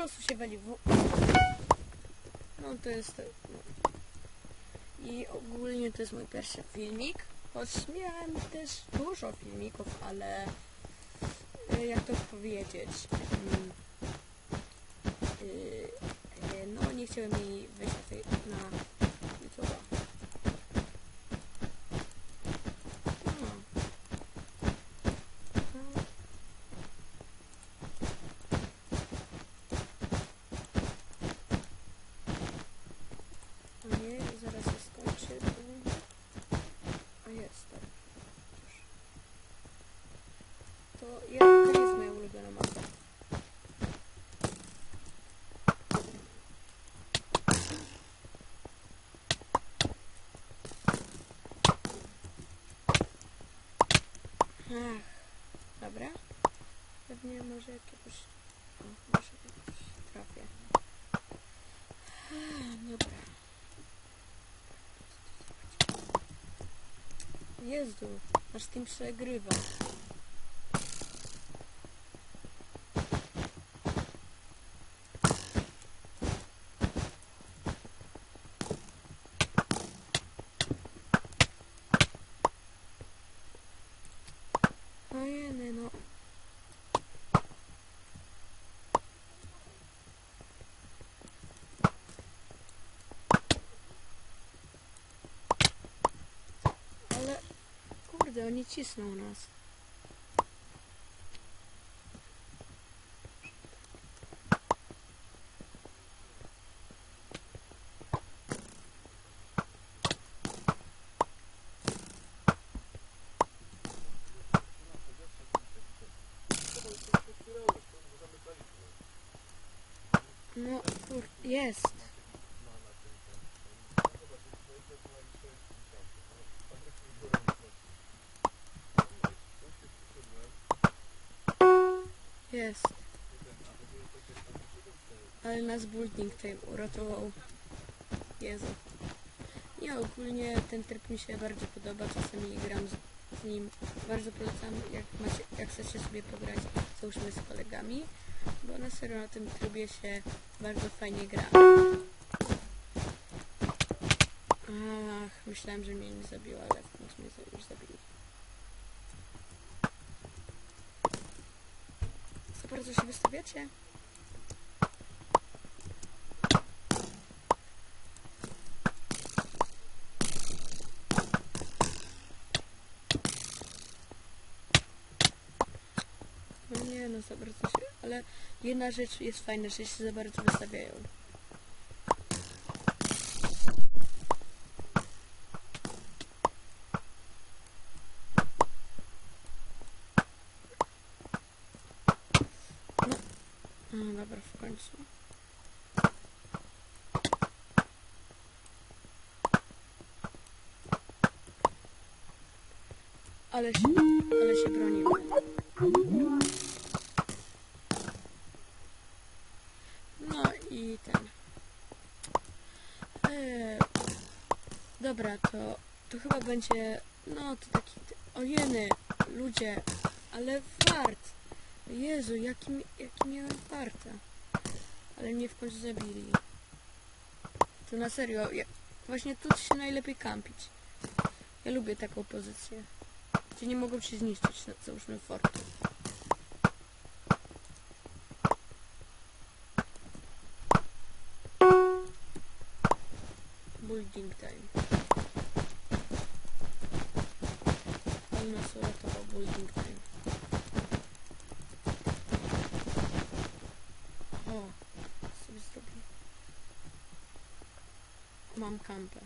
prostu się wali w... No to jest... No. I ogólnie to jest mój pierwszy filmik. Choć miałem też dużo filmików, ale e, jak to powiedzieć? mm, y, e, no nie chciałem jej wejść na, tej- na YouTube'a. No. No. O nie, zaraz się skończy. A jest, tak. Już. To, ja, to jest moja ulubiona mapa. Ach, dobra. Pewnie może jakiegoś... O, może jakoś trafię. Ach, Dobra. Jezu, nasz team przegrywa. Ojeny, no. Ale, kurde, oni cisną nas. No, kur... jest. Jest. Ale nas building time uratował. Jezu. Nie, ogólnie ten tryb mi się bardzo podoba. Czasami gram z, z nim. Bardzo polecam, jak, macie, jak chcecie sobie pograć, załóżmy z kolegami. Bo na serio na tym trybie się bardzo fajnie gra. Ach, myślałem, że mnie nie zabiło, ale w końcu mnie już zabili. Bardzo się wystawiacie? No nie, no za bardzo się... Ale jedna rzecz jest fajna, że się za bardzo wystawiają. No, no dobra, w końcu. Ale się, ale się bronimy. No i ten. Eee, dobra, to, to chyba będzie. No to taki. Ojeny, ludzie, ale fart. Jezu, jaki, jaki miałem farta. Ale mnie w końcu zabili. To na serio, ja, właśnie tu się najlepiej kampić. Ja lubię taką pozycję. Gdzie nie mogą się zniszczyć, na- załóżmy fortu. Building time. On nas uratował building time. O, sobie zrobię. Mam kampę.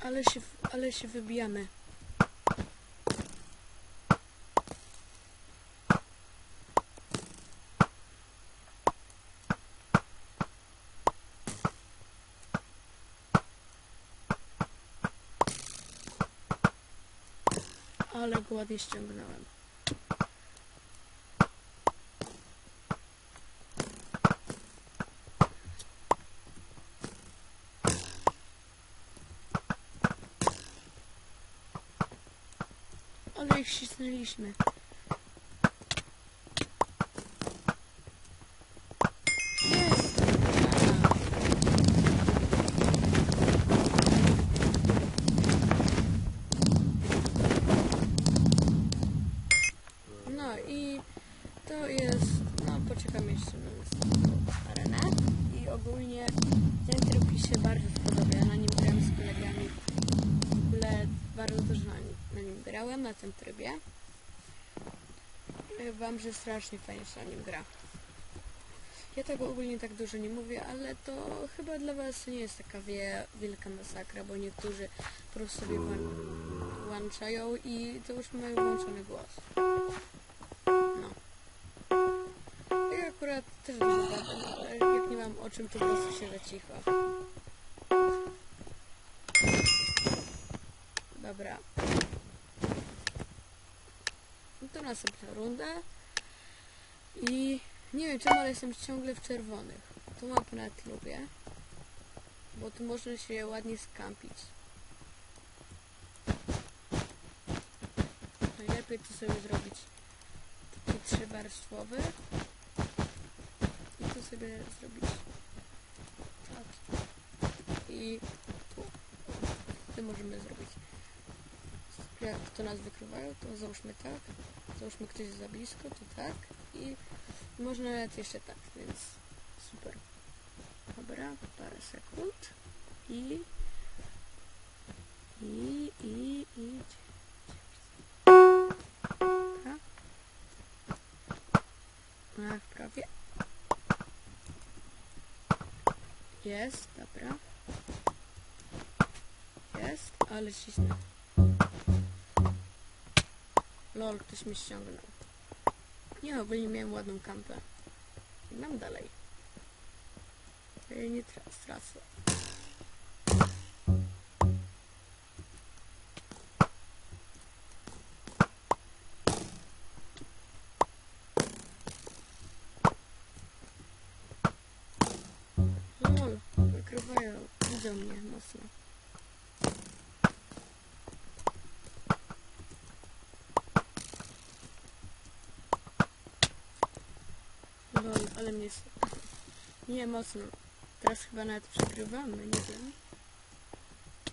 Ale się, ale się wybijamy. Ale go ładnie ściągnąłem. Ale ich ścisnęliśmy. Jest! A. No i to jest, no poczekam jeszcze na następną arenę i ogólnie ten tryb mi się bardzo spodobał, ja na nim grałem z kolegami, w ogóle bardzo dużo na nim, na nim grałem, na tym trybie. Wam, że strasznie fajnie się na nim gra. Ja tego ogólnie tak dużo nie mówię, ale to chyba dla Was nie jest taka wie, wielka masakra, bo niektórzy po prostu sobie włą- włączają i to już mają włączony głos. No. Ja akurat też dużo ale jak nie mam o czym, to po prostu się zacicha. Dobra. To następna runda. I nie wiem czemu, ale jestem ciągle w czerwonych. Tą mapę nawet lubię. Bo tu można się ładnie skampić. Najlepiej to sobie zrobić taki trzywarstwowy. I tu sobie zrobić tak. I tu. Tu możemy zrobić. Jak to nas wykrywają, to załóżmy tak. Załóżmy ktoś za blisko, to tak. I można nawet jeszcze tak, więc super. Dobra, parę sekund. I... I... I... I... Ach, prawie. Jest, dobra. Jest, ale cisnę. Lol, ktoś mnie ściągnął. Nie, ogólnie miałem ładną kampę. Mam dalej. Ja nie tra- stracę. Lol, wykrywają, widzą mnie mocno. Lol, ale mnie... Nie, mocno. Teraz chyba nawet przegrywamy, nie wiem.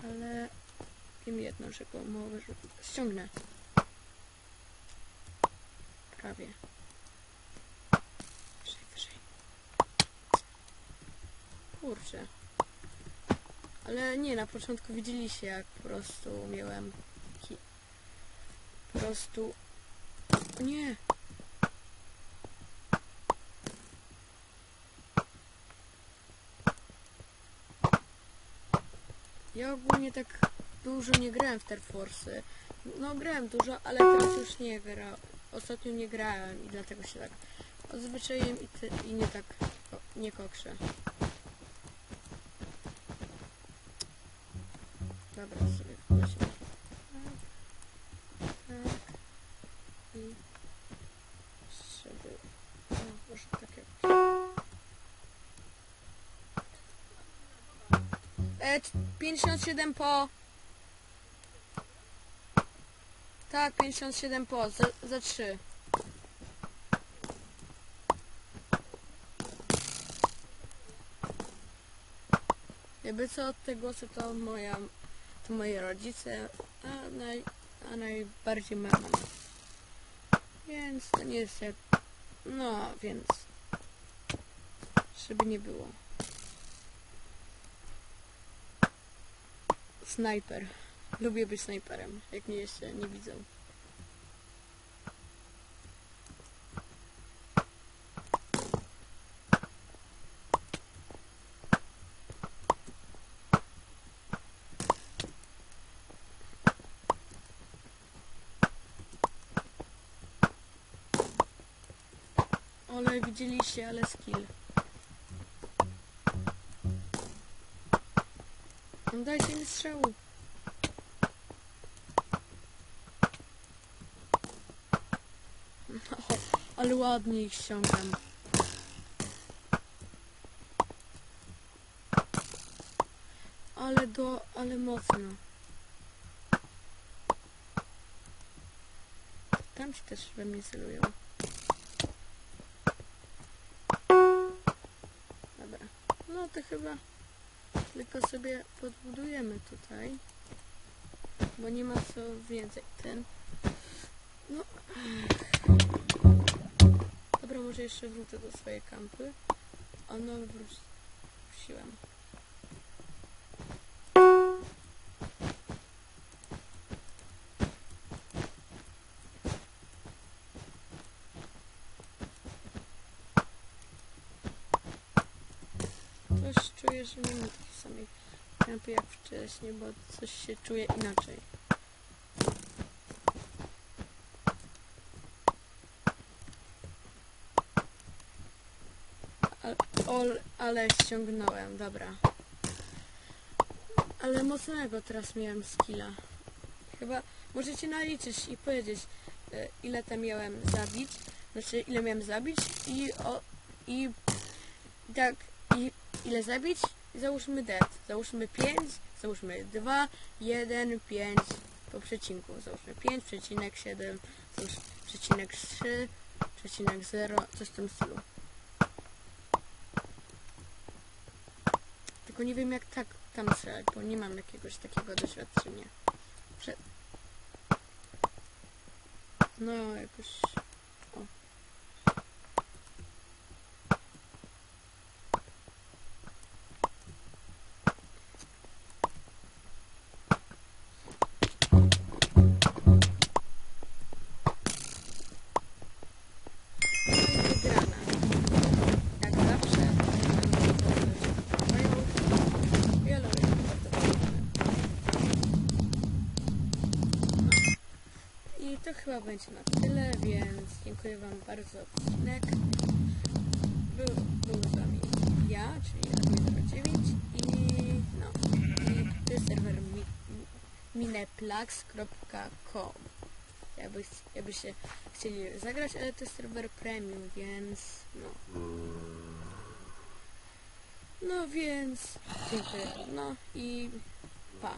Ale... Wiem jedno, że go mogę... Ściągnę. Prawie. Wyżej, wyżej. Kurczę. Ale nie, na początku widzieliście jak po prostu miałem... Po prostu... O nie! Ja ogólnie tak dużo nie grałem w Terforce'y. No grałem dużo, ale teraz już nie gram. Ostatnio nie grałem i dlatego się tak odzwyczaiłem i, i nie tak ko- nie kokrzę. E, c- 57 po. Tak, 57 po, za, za 3. Jakby co, te głosy to moja, to moi rodzice, a, naj, a najbardziej mama. Więc to nie jest jak, no, więc, żeby nie było. Snajper. Lubię być snajperem, jak mnie jeszcze nie widzą. Ale widzieliście, ale skill. No Dajcie mi strzału. No, ale ładnie ich ściągam. Ale do, ale mocno. tamci też we mnie celują. Dobra. No to chyba tylko sobie podbudujemy tutaj. Bo nie ma co więcej. Ten. No. Dobra, może jeszcze wrócę do swojej kampy. O no, wróci- wróciłem. Czuję, że nie ma takiej samej kampy jak wcześniej, bo coś się czuje inaczej. Ale, ol, ale ściągnąłem, dobra. Ale mocnego teraz miałem skilla. Chyba możecie naliczyć i powiedzieć, e, ile tam miałem zabić. Znaczy, ile miałem zabić i o, i tak, i ile zabić? Załóżmy dead. Załóżmy 5, załóżmy 2, 1, 5 po przecinku. Załóżmy 5,7, załóżmy przecinek 3, przecinek 0, coś w tym stylu. Tylko nie wiem jak tak tam strzelać, bo nie mam jakiegoś takiego doświadczenia. Prze... No jakoś... chyba będzie na tyle, więc dziękuję Wam bardzo za odcinek. Był, był z Wami ja, czyli Admin09 i no, to jest serwer mi, mineplax.com jakby, jakbyście chcieli zagrać, ale to jest serwer premium, więc no. No więc dziękuję. No i pa.